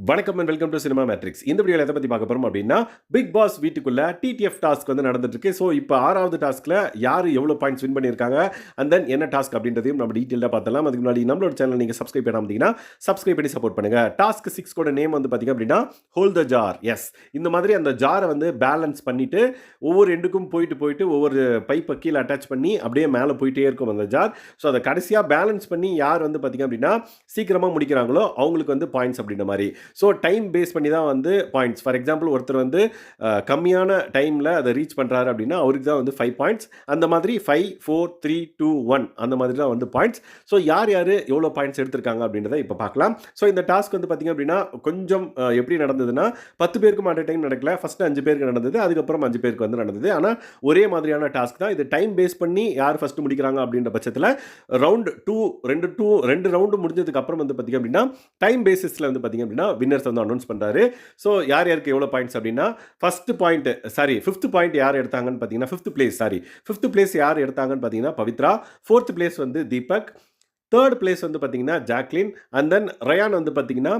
வணக்கம் and welcome to Cinema Matrix இந்த வீடியோவில் எதை பற்றி பார்க்க போகிறோம் அப்படின்னா பிக் பாஸ் வீட்டுக்குள்ளே டிடிஎஃப் டாஸ்க் வந்து நடந்துட்டுருக்கு ஸோ இப்போ ஆறாவது டாஸ்க்கில் யார் எவ்வளோ பாயிண்ட்ஸ் வின் பண்ணியிருக்காங்க அண்ட் தென் என்ன டாஸ்க் அப்படின்றதையும் நம்ம டீட்டெயிலாக பார்த்தலாம் அதுக்கு முன்னாடி நம்மளோட சேனல் நீங்கள் சப்ஸ்கிரைப் பண்ணாம இருந்தீங்கன்னா சப்ஸ்கிரைப் பண்ணி சப்போர்ட் பண்ணுங்கள் டாஸ்க் சிக்ஸ் கூட நேம் வந்து பார்த்தீங்க அப்படின்னா ஹோல் த ஜார் எஸ் இந்த மாதிரி அந்த ஜாரை வந்து பேலன்ஸ் பண்ணிவிட்டு ஒவ்வொரு எண்டுக்கும் போயிட்டு போயிட்டு ஒவ்வொரு பைப்பை கீழே அட்டாச் பண்ணி அப்படியே மேலே போயிட்டே இருக்கும் அந்த ஜார் ஸோ அதை கடைசியாக பேலன்ஸ் பண்ணி யார் வந்து பார்த்தீங்க அப்படின்னா சீக்கிரமாக முடிக்கிறாங்களோ அவங்களுக்கு வந்து பாயிண்ட்ஸ் அப்படின்ற மாதிரி. ஸோ டைம் பேஸ் பண்ணி தான் வந்து பாயிண்ட்ஸ் ஃபார் எக்ஸாம்பிள் ஒருத்தர் வந்து கம்மியான டைமில் அதை ரீச் பண்ணுறாரு அப்படின்னா அவருக்கு தான் வந்து ஃபைவ் பாயிண்ட்ஸ் அந்த மாதிரி five four three two one அந்த மாதிரி தான் வந்து பாயிண்ட்ஸ் ஸோ யார் யார் எவ்வளோ பாயிண்ட்ஸ் எடுத்திருக்காங்க அப்படின்றத இப்போ பார்க்கலாம். ஸோ இந்த டாஸ்க் வந்து பார்த்திங்க அப்படின்னா கொஞ்சம் எப்படி நடந்ததுன்னா பத்து பேருக்கும் அட் டைம் நடக்கல. ஃபஸ்ட்டு அஞ்சு பேருக்கு நடந்தது அதுக்கப்புறம் அஞ்சு பேருக்கு வந்து நடந்தது. ஆனால் ஒரே மாதிரியான டாஸ்க் தான். இது டைம் பேஸ் பண்ணி யார் ஃபஸ்ட்டு முடிக்கிறாங்க அப்படின்ற பட்சத்தில் ரவுண்ட் டூ ரெண்டு டூ ரெண்டு ரவுண்டு முடிஞ்சதுக்கு அப்புறம் வந்து பார்த்திங்க அப்படின்னா டைம் பேசிஸில் வந்து பார்த்திங்க அப்படின்னா வின்னர்ஸ் வந்து அனௌன்ஸ் பண்ணுறாரு ஸோ யார் யாருக்கு எவ்வளோ பாயிண்ட்ஸ் அப்படின்னா first point sorry fifth point யார் எடுத்தாங்கன்னு பார்த்தீங்கன்னா fifth place sorry fifth place யார் எடுத்தாங்கன்னு பார்த்தீங்கன்னா பவித்ரா. ஃபோர்த் பிளேஸ் வந்து தீபக். தேர்ட் பிளேஸ் வந்து பார்த்தீங்கன்னா ஜாக்லின். அண்ட் தென் ரயான் வந்து பார்த்தீங்கன்னா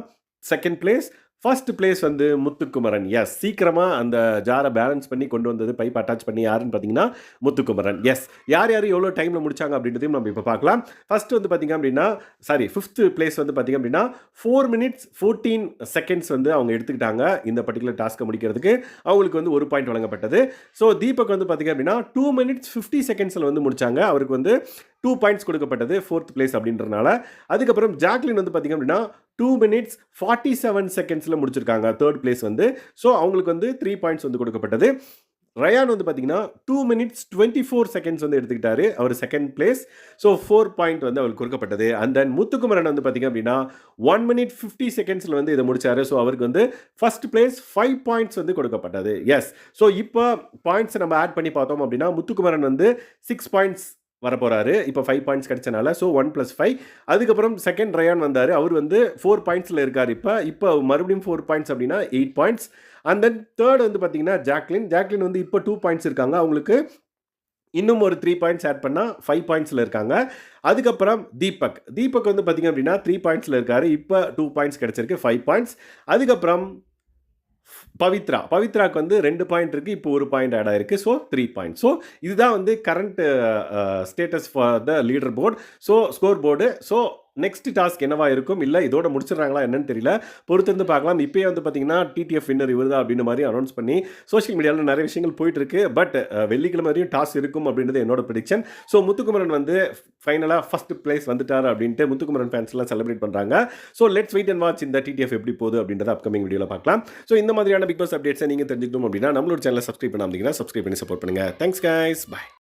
செகண்ட் பிளேஸ் ஃபர்ஸ்ட் பிளேஸ் வந்து முத்துக்குமரன். எஸ் சீக்கிரமாக அந்த ஜாரை பேலன்ஸ் பண்ணி கொண்டு வந்தது பைப் அட்டாச் பண்ணி யாருன்னு பார்த்தீங்கன்னா முத்துக்குமரன். எஸ் யார் யார் எவ்வளோ டைமில் முடிச்சாங்க அப்படின்றதையும் நம்ம இப்போ பார்க்கலாம். ஃபர்ஸ்ட் வந்து பார்த்தீங்க அப்படின்னா சாரி ஃபிஃப்த்து பிளேஸ் வந்து பார்த்தீங்க அப்படின்னா ஃபோர் மினிட்ஸ் ஃபோர்டீன் செகண்ட்ஸ் வந்து அவங்க எடுத்துக்கிட்டாங்க இந்த பர்டிகுலர் டாஸ்க்கை முடிக்கிறதுக்கு. அவங்களுக்கு வந்து ஒரு பாயிண்ட் வழங்கப்பட்டது. ஸோ தீபக் வந்து பார்த்தீங்க அப்படின்னா டூ மினிட்ஸ் ஃபிஃப்டி செகண்ட்ஸில் வந்து முடித்தாங்க அவருக்கு வந்து டூ பாயிண்ட்ஸ் கொடுக்கப்பட்டது ஃபோர்த் பிளேஸ் அப்படின்றனால. அதுக்கப்புறம் ஜாக்லின் வந்து பார்த்தீங்க அப்படின்னா டூ மினிட்ஸ் ஃபார்ட்டி செவன் செகண்ட்ஸில் முடிச்சிருக்காங்க தேர்ட் பிளேஸ் வந்து. ஸோ அவங்களுக்கு வந்து த்ரீ பாயிண்ட்ஸ் வந்து கொடுக்கப்பட்டது. ரயான் வந்து பார்த்தீங்கன்னா two minutes twenty four seconds வந்து எடுத்துக்கிட்டாரு அவர் second place so four point வந்து அவருக்கு கொடுக்கப்பட்டது. அண்ட் தென் முத்துக்குமரன் வந்து பார்த்தீங்க அப்படின்னா ஒன் மினிட் ஃபிஃப்டி செகண்ட்ஸில் வந்து இதை முடித்தார் ஸோ அவருக்கு வந்து ஃபர்ஸ்ட் பிளேஸ் ஃபைவ் பாயிண்ட்ஸ் வந்து கொடுக்கப்பட்டது. எஸ் ஸோ இப்போ பாயிண்ட்ஸை நம்ம ஆட் பண்ணி பார்த்தோம் அப்படின்னா முத்துக்குமரன் வந்து சிக்ஸ் பாயிண்ட்ஸ் வரப்போகிறாரு இப்போ ஃபைவ் பாயிண்ட்ஸ் கிடைச்சனால ஸோ ஒன் ப்ளஸ் ஃபைவ் அதுக்கப்புறம் செகண்ட் ரயான் வந்தார். அவர் வந்து ஃபோர் பாயிண்ட்ஸில் இருக்கார் இப்போ. இப்போ மறுபடியும் ஃபோர் பாயிண்ட்ஸ் அப்படின்னா eight points and then third வந்து பார்த்தீங்கன்னா ஜாக்லின் ஜாக்லின் வந்து இப்போ டூ பாயிண்ட்ஸ் இருக்காங்க. அவங்களுக்கு இன்னும் ஒரு த்ரீ பாயிண்ட்ஸ் ஆட் பண்ணால் ஃபைவ் பாயிண்ட்ஸில் இருக்காங்க. அதுக்கப்புறம் தீபக். தீபக் வந்து பார்த்தீங்க அப்படின்னா த்ரீ பாயிண்ட்ஸில் இருக்கார். இப்போ டூ பாயிண்ட்ஸ் கிடச்சிருக்கு ஃபைவ் பாயிண்ட்ஸ் அதுக்கப்புறம் பவித்ரா. பவித்ராக்கு வந்து ரெண்டு பாயிண்ட் இருக்குது இப்போ ஒரு பாயிண்ட் ஆட் ஆயிருக்கு. ஸோ த்ரீ பாயிண்ட் ஸோ இதுதான் வந்து current status for the leader board so score board so next task என்னவா இருக்கும்? இல்லை இதோட முடிச்சிடுறாங்களா என்னன்னு தெரியல. பொறுத்திருந்து பார்க்கலாம். இப்போயே வந்து பார்த்தீங்கன்னா டிடிஎஃப் வின்னர் இவர் தான் அப்படின்னு மாதிரி அனௌன்ஸ் பண்ணி சோஷியல் மீடியாவில் நிறைய விஷயங்கள் போயிட்டு இருக்கு பட் வெள்ளிக்கிழமை வரையும் டாஸ்க் இருக்கும் அப்படின்றது என்னோட ப்ரிடிக்ஷன் ஸோ முத்துக்குமரன் வந்து ஃபைனலாக ஃபர்ஸ்ட் பிளேஸ் வந்துட்டார் அப்படின்ட்டு முத்துக்குமரன் ஃபேன்ஸ்லாம் செலிப்ரேட் பண்ணுறாங்க so let's wait and watch இந்த டிடிஎஃப் எப்படி போகுது அப்படின்றத அப்கமிங் வீடியோவில் பார்க்கலாம். ஸோ இந்த மாதிரியான பிக் பாஸ் அப்டேட்ஸை நீங்கள் தெரிஞ்சுக்கணும் அப்படின்னா நம்மளோட சேனலை சப்ஸ்கிரைப் பண்ணாமல் சப்ஸ்கிரைப் பண்ணி சப்போர்ட் பண்ணுங்கள் தேங்க்ஸ் கைஸ் பை